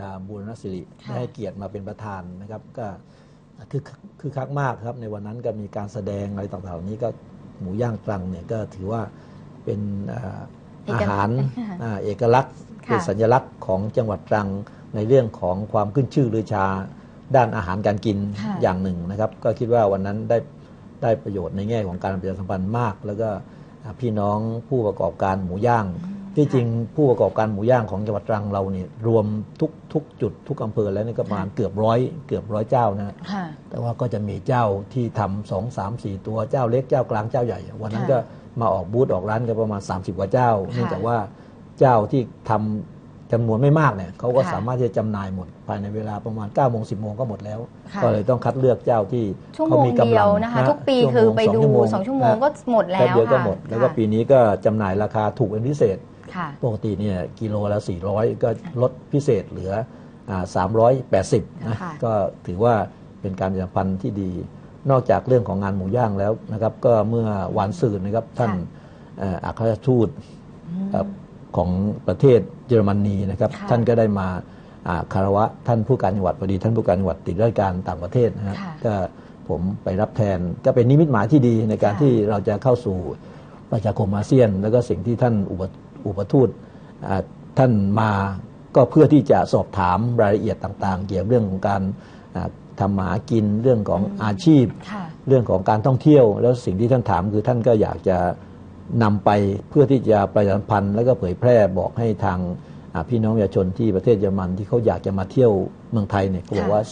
อ่าบูรณศิริค่ะ ได้ให้เกียรติมาเป็นประธานนะครับ ก็คือคือคักมากครับ ในวันนั้นก็มีการแสดงอะไรต่างๆเหล่านี้ก็หมูย่างตรังเนี่ยก็ถือว่าเป็นอ่าเอกอาหารค่ะอ่าเอกลักษณ์ค่ะ เป็นสัญลักษณ์ของจังหวัดตรังในเรื่องของความขึ้นชื่อลือชาด้านอาหารการกินค่ะ อย่างหนึ่งนะครับ ก็คิดว่าวันนั้นได้ได้ประโยชน์ในแง่ของการประชาสัมพันธ์มาก แล้วก็อ่าพี่น้องผู้ประกอบการหมูย่าง ที่จริงผู้ประกอบการหมูย่างของจังหวัดตรังเราเนี่ยรวมทุกทุกจุดทุกอำเภอแล้วนี่ก็ประมาณเกือบร้อยเกือบร้อยเจ้านะ ค่ะ แต่ว่าก็จะมีเจ้าที่ทำสองสามสี่ตัวเจ้าเล็กเจ้ากลางเจ้าใหญ่ วันนั้นค่ะก็มาออกบูธออกร้านกันประมาณ 30 กว่าเจ้า ค่ะเนื่องจากว่าเจ้าที่ทำจำนวนไม่มากเนี่ยเขาก็ค่ะสามารถที่จะจำหน่ายหมด ภายในเวลาประมาณ9ก้าโมงสิบโมงก็หมดแล้ว ค่ะ ก็เลยต้องคัดเลือกเจ้าที่ชั่วโมเขางมีกำเดีลัยวงนะคะนะทุกปีชั่วโมงคือไปดูสองชั่วโมงสองชั่วโมงก็หมดแล้แป๊บวเดียวก็ค่ะหมดแล้วก็ค่ะ ปีนี้ก็จำหน่ายราคาถูกเป็นพิเศษค่ะ ปกติเนี่ยกิโลละ 400 ก็ลดพิเศษเหลืออ่า380นะค่ะก็ถือว่าเป็นการประชาสัมพันธ์ที่ดี นอกจากเรื่องของงานหมูย่างแล้วนะครับ ก็เมื่อวันศืนนะครับท่านเอ่ออัครราชทูตเอ่อของประเทศเยอรมนีนะครับค่ะท่านก็ได้มาอ่าคารวะท่านผู้การจังหวัดพอดี ท่านผู้การจังหวัดติดราชการต่างประเทศนะฮะค่ะก็ผมไปรับแทนก็เป็นนิมิตหมายที่ดีในการค่ะที่เราจะเข้าสู่ประชาคมอาเซียน แล้วก็สิ่งที่ท่านอุป อุปทูตอ่าท่านมาก็เพื่อที่จะสอบถามรายละเอียดต่าง ๆ เกี่ยวกับเรื่องของการอ่าทำมาหากินเรื่องของอาชีพค่ะเรื่องของการท่องเที่ยว แล้วสิ่งที่ท่านถามคือท่านก็อยากจะนำไปเพื่อที่จะประชาสัมพันธ์ แล้วก็เผยแพร่บอกให้ทางอ่าพี่น้องประชาชนที่ประเทศเยอรมันที่เขาอยากจะมาเที่ยวเมืองไทยเนี่ยเขาบอกค่ะว่า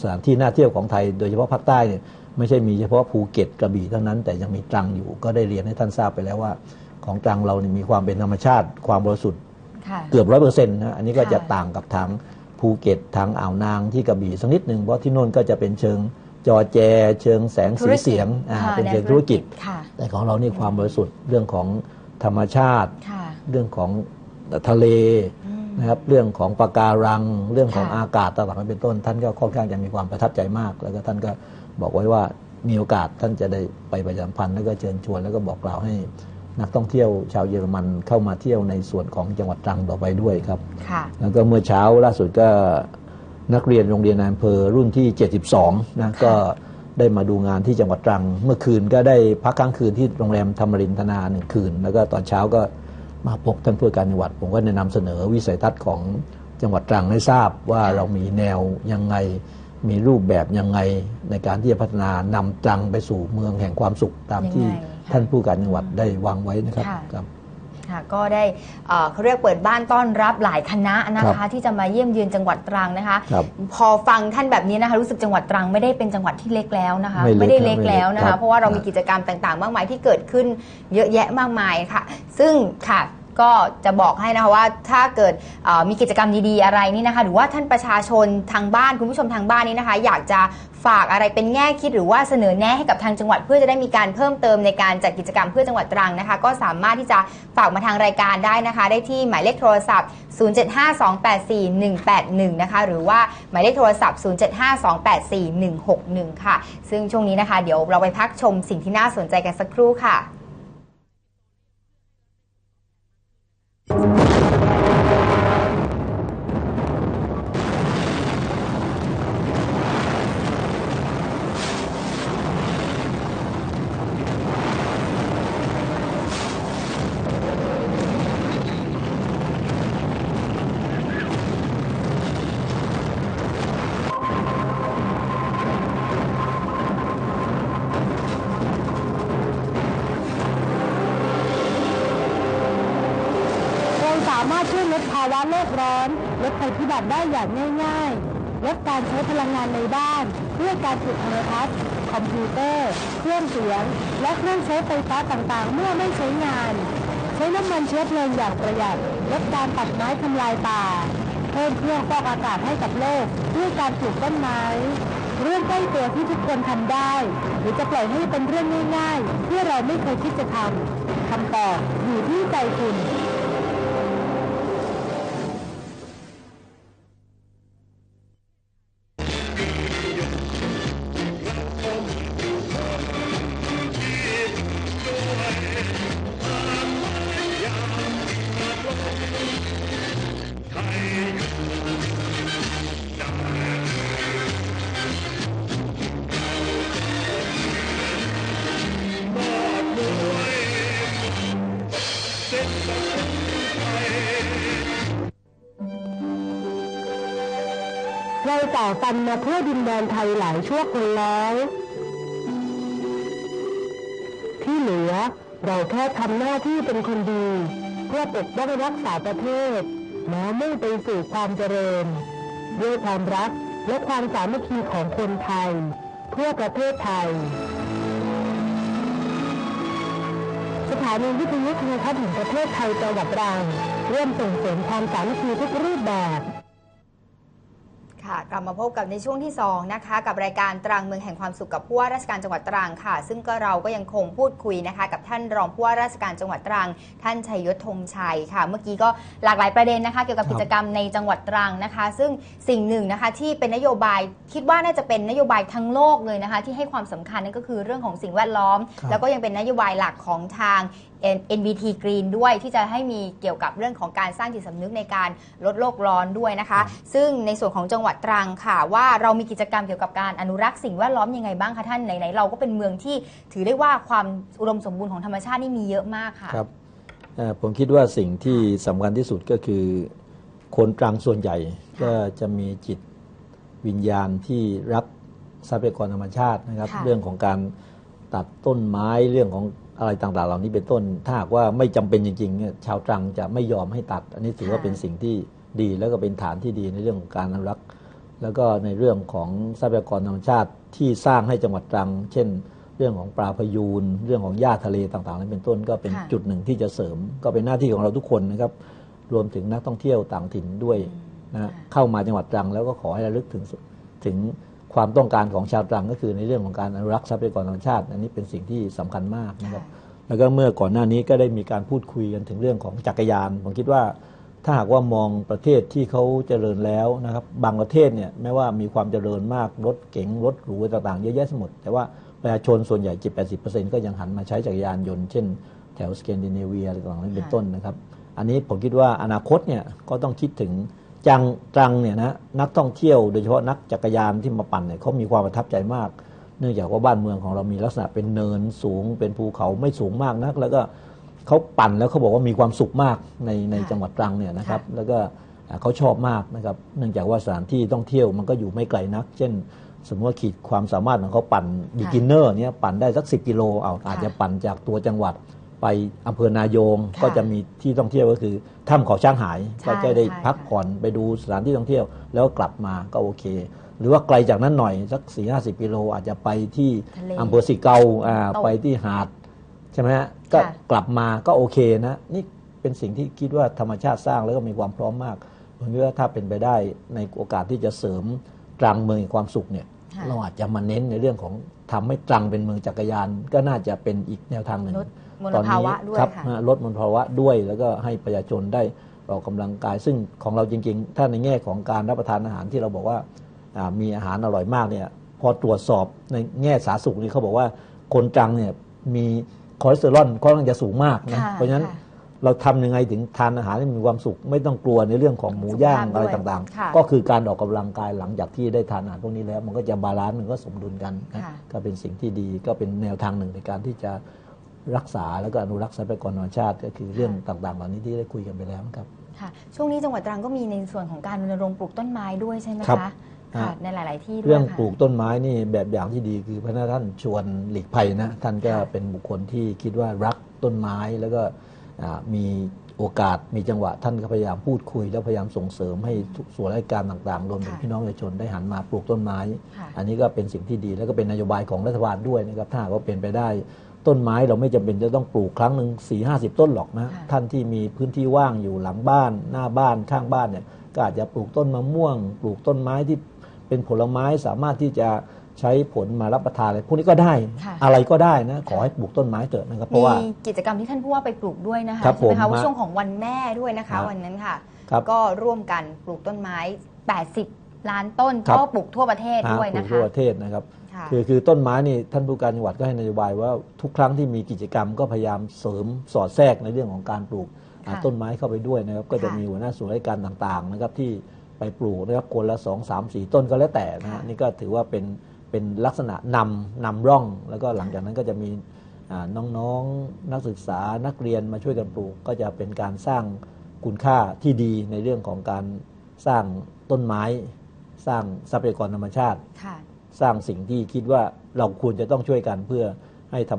สถานที่น่าเที่ยวของไทย โดยเฉพาะภาคใต้เนี่ยไม่ใช่มีเฉพาะภูเก็ตกระบี่เท่านั้น แต่ยังมีตรังอยู่ก็ได้เรียนให้ท่านทราบไปแล้วว่า ของตรังเราเนี่ยมีความเป็นธรรมชาติความบริสุทธิ์ค่ะ เกือบร้อยเปอร์เซ็นต์นะอันนี้ก็ค่ะ จะต่างกับทางภูเก็ตทางอ่าวนางที่กระบี่สักนิดหนึ่งเพราะที่โน่นก็จะเป็นเชิงจอแจ เชิงแสงสีเสียงอ่าค่ะเป็นเชิงแนวธุรกิจ ค่ะ แต่ของเรานี่ความบริสุทธิ์เรื่องของธรรมชาติ ค่ะเรื่องของทะเลอืม นะครับเรื่องของปะการัง เรื่องของค่ะ อากาศต่างๆเป็นต้น ท่านก็ค่อนข้างจะมีความประทับใจมาก แล้วก็ท่านก็บอกไว้ว่ามีโอกาสท่านจะได้ไปประชาสัมพันธ์แล้วก็เชิญชวนแล้วก็บอกกล่าวให้ นักท่องเที่ยวชาวเยอรมันเข้ามาเที่ยวในส่วนของจังหวัดตรังต่อไปด้วยครับค่ะแล้วก็เมื่อเช้าล่าสุดก็นักเรียนโรงเรียนนายอำเภอรุ่นที่ 72นะก็ได้มาดูงานที่จังหวัดตรัง เมื่อคืนก็ได้พักค้างคืนที่โรงแรมธรรมรินทนาหนึ่งคืน แล้วก็ตอนเช้าก็มาพบท่านผู้ว่าการจังหวัด ผมก็ได้นำเสนอวิสัยทัศน์ของจังหวัดตรังให้ทราบว่าเรามีแนวยังไงมีรูปแบบยังไงในการที่จะพัฒนานำตรังไปสู่เมืองแห่งความสุขตามที่ยังไงค่ะ ท่านผู้การจังหวัดได้วางไว้นะครับค่ะครับค่ะก็ได้เอ่อเขาเรียกเปิดบ้านต้อนรับหลายคณะนะครัคะบที่จะมาเยี่ยมเยือนจังหวัดตรังนะคะครับพอฟังท่านแบบนี้นะคะรู้สึกจังหวัดตรังไม่ได้เป็นจังหวัดที่เล็กแล้วนะคะ ไม่เล็กได้เล็กครับแล้วนะไม่เล็กครัคะบเพราะว่าเรามีครับกิจกรรมต่างๆ มากมายที่เกิดขึ้นเยอะแยะมากมายค่ะ ซึ่งค่ะ ก็จะบอกให้นะคะว่าถ้าเกิดมีกิจกรรมดีๆอะไรนี่นะคะ หรือว่าท่านประชาชนทางบ้านคุณผู้ชมทางบ้านนี้นะคะ อยากจะฝากอะไรเป็นแง่คิดหรือว่าเสนอแนะให้กับทางจังหวัด เพื่อจะได้มีการเพิ่มเติมในการจัดกิจกรรมเพื่อจังหวัดตรังนะคะ ก็สามารถที่จะฝากมาทางรายการได้นะคะ ได้ที่หมายเลขโทรศัพท์ 0752841181 นะคะ หรือว่าหมายเลขโทรศัพท์ 0752841161 ค่ะ ซึ่งช่วงนี้นะคะ เดี๋ยวเราไปพักชมสิ่งที่น่าสนใจกันสักครู่ค่ะ ลดภาวะโลกร้อน ลดภัยพิบัติได้อย่างง่ายๆ ลดการใช้พลังงานในบ้าน ด้วยการติดโทรทัศน์คอมพิวเตอร์ เครื่องเสียง และเครื่องใช้ไฟฟ้าต่างๆ เมื่อไม่ใช้งาน ใช้น้ำมันเชื้อเพลิงอย่างประหยัด ลดการตัดไม้ทำลายป่า เพิ่มเครื่องฟอกอากาศให้กับโลก ด้วยการปลูกต้นไม้เรื่องใกล้ตัวที่ทุกคนทำได้ หรือจะปล่อยให้เป็นเรื่องง่ายๆ ที่เราไม่เคยคิดจะทำคำตอบอยู่ที่ใจคุณ เราต่อกันมาเพื่อดินแดนไทยหลายชั่วคนแล้ว ที่เหลือเราแค่ทำหน้าที่เป็นคนดี เพื่อปกป้องรักษาประเทศมาเมุ่งไปสู่ความเจริญ ด้วยความรักและความสามัคคีของคนไทย เพื่อประเทศไทย สถานีวิทยุโทรทัศน์แห่งประเทศไทยจังหวัดตรังร่วมส่งเสริมความสามัคคีทุกรูปแบบ ค่ะกลับมาพบกับในช่วงที่ 2 นะคะ กับรายการตรังเมืองแห่งความสุขกับผู้ว่าราชการจังหวัดตรังค่ะ ซึ่งก็เราก็ยังคงพูดคุยนะคะ กับท่านรองผู้ว่าราชการจังหวัดตรัง ท่านชัยยศธงชัยค่ะ เมื่อกี้ก็หลากหลายประเด็นนะคะ เกี่ยวกับครับกิจกรรมในจังหวัดตรังนะคะ ซึ่งสิ่งหนึ่งนะคะที่เป็นนโยบายคิดว่าน่าจะเป็นนโยบายทั้งโลกเลยนะคะ ที่ให้ความสำคัญนั่นก็คือเรื่องของสิ่งแวดล้อมครับแล้วก็ยังเป็นนโยบายหลักของทาง NBT Green ด้วยที่จะให้มีเกี่ยวกับเรื่องของการสร้างจิตสำนึกในการลดโลกร้อนด้วยนะคะ ซึ่งในส่วนของจังหวัดตรังค่ะ ว่าเรามีกิจกรรมเกี่ยวกับการอนุรักษ์สิ่งแวดล้อมยังไงบ้างคะท่านไหนๆเราก็เป็นเมืองที่ถือได้ว่าความอุดมสมบูรณ์ของธรรมชาตินี่มีเยอะมากค่ะครับเอ่อผมคิดว่าสิ่งที่สำคัญที่สุดก็คือ คนตรังส่วนใหญ่ก็จะมีจิตวิญญาณที่รักทรัพยากรธรรมชาตินะครับค่ะเรื่องของการตัดต้นไม้เรื่องของ อะไรต่างๆ เหล่านี้เป็นต้น ถ้าหากว่าไม่จำเป็นจริงๆเนี่ยชาวตรังจะไม่ยอมให้ตัด อันนี้ถือว่าเป็นสิ่งที่ดีแล้วก็เป็นฐานที่ดีในเรื่องของการอนุรักษ์ แล้วก็ในเรื่องของทรัพยากรธรรมชาติที่สร้างให้จังหวัดตรัง เช่น เรื่องของปลาพยูน เรื่องของหญ้าทะเลต่างๆนั้นเป็นต้นก็เป็นจุดหนึ่งที่จะเสริม ก็เป็นหน้าที่ของเราทุกคนนะครับ รวมถึงนักท่องเที่ยวต่างถิ่นด้วยนะเข้ามาจังหวัดตรังแล้วก็ขอให้ระลึกถึงถึง ความต้องการของชาวตรังก็คือในเรื่องของการอนุรักษ์ทรัพยากรธรรมชาติ อันนี้เป็นสิ่งที่สำคัญมากนะครับแล้วก็เมื่อก่อนหน้านี้ก็ได้มีการพูดคุยกันถึงเรื่องของจักรยานผมคิดว่าถ้าหากว่ามองประเทศที่เขาเจริญแล้วนะครับบางประเทศเนี่ยแม้ว่ามีความเจริญมากรถเก๋งรถหรูต่างๆเยอะแยะหมด แต่ว่าประชาชนส่วนใหญ่7-80%ก็ยังหันมาใช้จักรยานยนต์เช่นแถวสแกนดิเนเวียอะไรต่างๆนั้นเป็นต้นนะครับ อันนี้ผมคิดว่าอนาคตเนี่ยก็ต้องคิดถึง จังตรังเนี่ยนะนักท่องเที่ยวโดยเฉพาะนักจักรยานที่มาปั่นเนี่ยเขามีความประทับใจมาก เนื่องจากว่าบ้านเมืองของเรามีลักษณะเป็นเนินสูง เป็นภูเขาไม่สูงมากนัก แล้วก็เขาปั่นแล้วเขาบอกว่ามีความสุขมากในในค่ะจังหวัดตรังเนี่ยนะครับค่ะแล้วก็อ่าเขาชอบมากนะครับเนื่องจากว่าสถานที่ท่องเที่ยวมันก็อยู่ไม่ไกลนัก เช่น สมมติว่าขีดความสามารถของเขาปั่นบิกินเนอร์เนี่ยปั่นได้สักสิกิโลเอาอาจจะปั่นจากตัวจังหวัด ไปอำเภอนายงค่ะก็จะมีที่ท่องเที่ยวก็คือถ้ำเขาช้างหายใช่ก็จะได้ใช่พักผ่อนไปดูสถานที่ท่องเที่ยว แล้วกลับมาก็โอเค หรือว่าไกลจากนั้นหน่อยสักสี่ห้าสิบกิโลอาจจะไปที่ทะเล อำเภอสิเกาอ่าตกไปที่หาดใช่ไหมฮะก็ค่ะ กลับมาก็โอเคนะนี่เป็นสิ่งที่คิดว่าธรรมชาติสร้างแล้วก็มีความพร้อมมากผมคิดว่าถ้าเป็นไปได้ในโอกาสที่จะเสริมตรังเมืองแห่งความสุขเนี่ย ค่ะ เราอาจจะมาเน้นในเรื่องของทำให้ตรังเป็นเมืองจักรยาน ก็น่าจะเป็นอีกแนวทางหนึ่ง ลด มลภาวะด้วยครับค่ะฮะลดมลภาวะด้วย แล้วก็ให้ประชาชนได้ออกกำลังกาย ซึ่งของเราจริงๆ ถ้าในแง่ของการรับประทานอาหารที่เราบอกว่าอ่ามีอาหารอร่อยมากเนี่ยพอตรวจสอบในแง่สาธารณสุขนี่เขาบอกว่าคนตรังเนี่ยมีคอเลสเตอรอลค่อนข้างจะสูงมากนะค่ะเพราะฉะนั้นค่ะเราทำยังไงถึงทานอาหารให้มีความสุข ไม่ต้องกลัวในเรื่องของหมูย่างสุขภาพอะไรด้วยต่างค่ะๆก็คือการออกกำลังกายหลังจากที่ได้ทานอาหารพวกนี้แล้ว มันก็จะบาลานซ์มันก็สมดุลกันนะค่ะก็เป็นสิ่งที่ดีก็เป็นแนวทางหนึ่งในการที่จะ รักษาแล้วก็อนุรักษ์ทรัพยากรธรรมชาติ ก็คือเรื่องต่างๆเหล่านี้ที่ได้คุยกันไปแล้วนะครับค่ะ ช่วงนี้จังหวัดตรังก็มีในส่วนของการรณรงค์ปลูกต้นไม้ด้วยใช่ไหมครับคะครัค่ะบในหลาย ๆ ที่ด้วยเรื่องค่ะปลูกต้นไม้นี่แบบอย่างที่ดีคือพระท่านชวนหลีกภัยนะท่านก็ค่ะเป็นบุคคลที่คิดว่ารักต้นไม้แล้วก็อ่ามีโอกาสมีจังหวะท่านก็พยายามพูดคุย แล้วพยายามส่งเสริมให้ทุกส่วนราชการต่างๆรวมถึงค่ะพี่น้องประชาชนได้หันมาปลูกต้นไม้ค่ะอันนี้ก็เป็นสิ่งที่ดีแล้วก็เป็นนโยบายของรัฐบาลด้วยนะครับถ้าหากว่าเป็นไปได้ ต้นไม้เราไม่จำเป็นจะต้องปลูกครั้งหนึ่งสี่ห้าสิบต้นหรอกนะค่ะท่านที่มีพื้นที่ว่างอยู่หลังบ้าน หน้าบ้านข้างบ้านเนี่ยก็อาจจะปลูกต้นมะม่วง ปลูกต้นไม้ที่เป็นผลไม้สามารถที่จะใช้ผลมารับประทานอะไรพวกนี้ก็ได้ค่ะอะไรก็ได้นะขอให้ปลูกต้นไม้เถอะนะครับเพมีราะว่ากิจกรรมที่ท่านผู้ว่าไปปลูกด้วยนะคะครับใช่ไหมคะผมว่าฮะช่วงของวันแม่ด้วยนะคะครับวันนั้นค่ะครับก็ร่วมกันปลูกต้นไม้ 80 ล้านต้นครับก็ปลูกทั่วประเทศด้วยปลูนะกคะทั่วประเทศนะครับค่ะคือคือต้นไม้นี่ท่านผู้การจังหวัดก็ให้นโยบายว่าทุกครั้งที่มีกิจกรรมก็พยายามเสริมสอดแทรกในเรื่องของการปลูกอ่าค่ะต้นไม้เข้าไปด้วยนะครับ ก็จะค่ะมีหัวหน้าส่วนราชการต่างๆนะครับที่ไปปลูกนะครับคนละสองสามสี่ต้นก็แล้วแต่นะฮะค่ะนี่ก็ถือว่าเป็นเป็นลักษณะนำนำร่อง แล้วก็หลังจากนั้นก็จะมีอ่าน้องๆนักศึกษานักเรียนมาช่วยกันปลูก ก็จะเป็นการสร้างคุณค่าที่ดีในเรื่องของการสร้างต้นไม้ สร้างทรัพยากรธรรมชาติค่ะสร้างสิ่งที่คิดว่าเราควรจะต้องช่วยกันเพื่อให้ธรรม